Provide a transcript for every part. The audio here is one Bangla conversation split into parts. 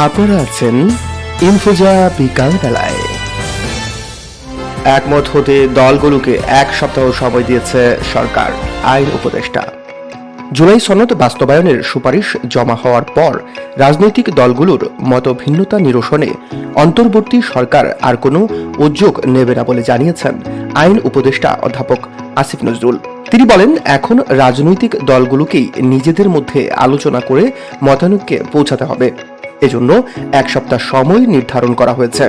আপনারা আছেন বিকাল বেলায়। একমত হতে দলগুলোকে এক সপ্তাহ সময় দিয়েছে সরকার, আইন উপদেষ্টা। জুলাই সনদ বাস্তবায়নের সুপারিশ জমা হওয়ার পর রাজনৈতিক দলগুলোর মত ভিন্নতা নিরসনে অন্তর্বর্তী সরকার আর কোনো উদ্যোগ নেবে না বলে জানিয়েছেন আইন উপদেষ্টা অধ্যাপক আসিফ নজরুল। তিনি বলেন, এখন রাজনৈতিক দলগুলোকেই নিজেদের মধ্যে আলোচনা করে মতানৈক্যে পৌঁছাতে হবে। এজন্য এক সপ্তাহ সময় নির্ধারণ করা হয়েছে।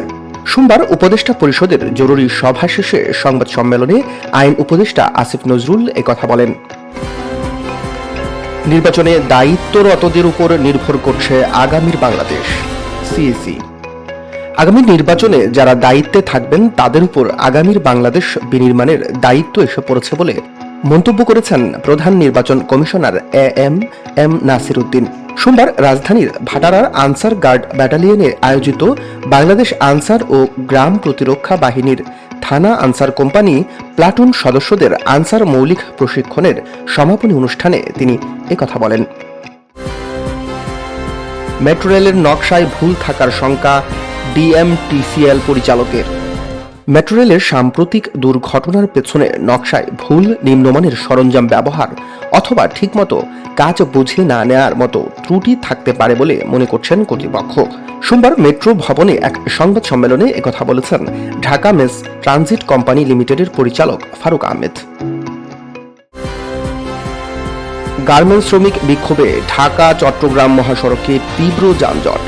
সোমবার উপদেষ্টা পরিষদের জরুরি সভা শেষে সংবাদ সম্মেলনে আইন উপদেষ্টা আসিফ নজরুল একথা বলেন। নির্বাচনে দায়িত্বরতদের উপর নির্ভর করছে আগামীর বাংলাদেশ, সিএসি। আগামী নির্বাচনে যারা দায়িত্বে থাকবেন, তাদের উপর আগামীর বাংলাদেশ বিনির্মাণের দায়িত্ব এসে পড়েছে বলে মন্তব্য করেছেন প্রধান নির্বাচন commissioner A M M Nasir Uddin সোমবার রাজধানীর ভাটারার আনসার গার্ড ব্যাটালিয়নে আয়োজিত বাংলাদেশ আনসার ও গ্রাম প্রতিরক্ষা বাহিনীর থানা আনসার কোম্পানি প্লাটুন সদস্যদের আনসার মৌলিক প্রশিক্ষণের সমাপনী অনুষ্ঠানে তিনি একথা বলেন। মেট্রো রেলের নকশায় ভুল থাকার শঙ্কা ডিএমটিসিএল পরিচালকের। মেট্রো রেলের সাম্প্রতিক দুর্ঘটনার পেছনে নকশায় ভুল নিম্নমানের সরঞ্জাম ব্যবহার অথবা ঠিকমতো কাজ বুঝে না নেয়ার মতো ত্রুটি থাকতে পারে বলে মনে করছেন কর্তৃপক্ষ। সোমবার মেট্রো ভবনে এক সংবাদ সম্মেলনে একথা বলেছেন ঢাকা মেস ট্রানজিট কোম্পানি লিমিটেডের পরিচালক ফারুক আহমেদ। গার্মেন্টস শ্রমিক বিক্ষোভে ঢাকা, চট্টগ্রাম মহাসড়কে তীব্র যানজট।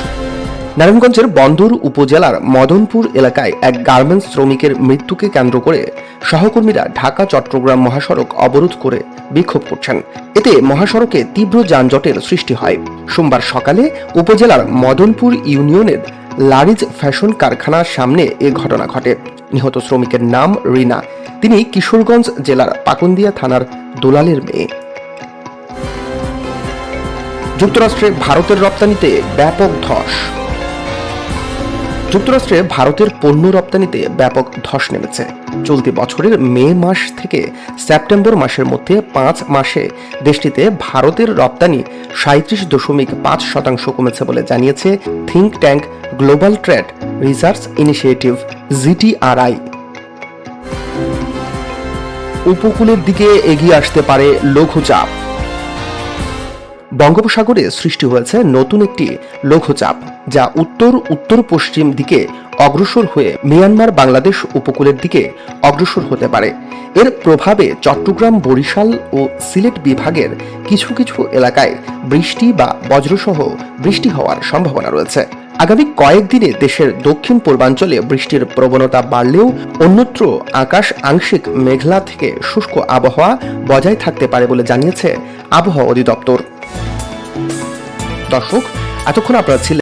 নারায়ণগঞ্জের বন্দর উপজেলার মদনপুর এলাকায় এক গার্মেন্টস শ্রমিকের মৃত্যুকে কেন্দ্র করে সহকর্মীরা ঢাকা, চট্টগ্রাম মহাসড়ক অবরোধ করে বিক্ষোভ করছেন। এতে মহাসড়কে তীব্র যানজটের সৃষ্টি হয়। সোমবার সকালে উপজেলার মদনপুর ইউনিয়নের লারিজ ফ্যাশন কারখানার সামনে এ ঘটনা ঘটে। নিহত শ্রমিকের নাম রিনা। তিনি কিশোরগঞ্জ জেলার পাকুন্দিয়া থানার দোলালের মেয়ে। যুক্তরাষ্ট্রে ভারতের রপ্তানিতে ব্যাপক ধস। যুক্তরাষ্ট্রে ভারতের পণ্য রপ্তানিতে ব্যাপক ধস নেমেছে। চলতি বছরের মে মাস থেকে সেপ্টেম্বর মাসের মধ্যে পাঁচ মাসে দেশটিতে ভারতের রপ্তানি সাঁত্রিশ দশমিক পাঁচ শতাংশ কমেছে বলে জানিয়েছে think tank Global Trade Research Initiative, GTRI. উপকূলের দিকে এগিয়ে আসতে পারে লঘুচাপ। বঙ্গোপসাগরে সৃষ্টি হয়েছে নতুন একটি লঘুচাপ, যা উত্তর উত্তর পশ্চিম দিকে অগ্রসর হয়ে মিয়ানমার বাংলাদেশ উপকূলের দিকে অগ্রসর হতে পারে। এর প্রভাবে চট্টগ্রাম, বরিশাল ও সিলেট বিভাগের কিছু কিছু এলাকায় বৃষ্টি বা বজ্রসহ বৃষ্টি হওয়ার সম্ভাবনা রয়েছে। আগামী কয়েকদিনে দেশের দক্ষিণ পূর্বাঞ্চলে বৃষ্টির প্রবণতা বাড়লেও অন্যত্র আকাশ আংশিক মেঘলা থেকে শুষ্ক আবহাওয়া বজায় থাকতে পারে বলে জানিয়েছে আবহাওয়া অধিদপ্তর। দর্শক এতক্ষণ আপনারা ছিলেন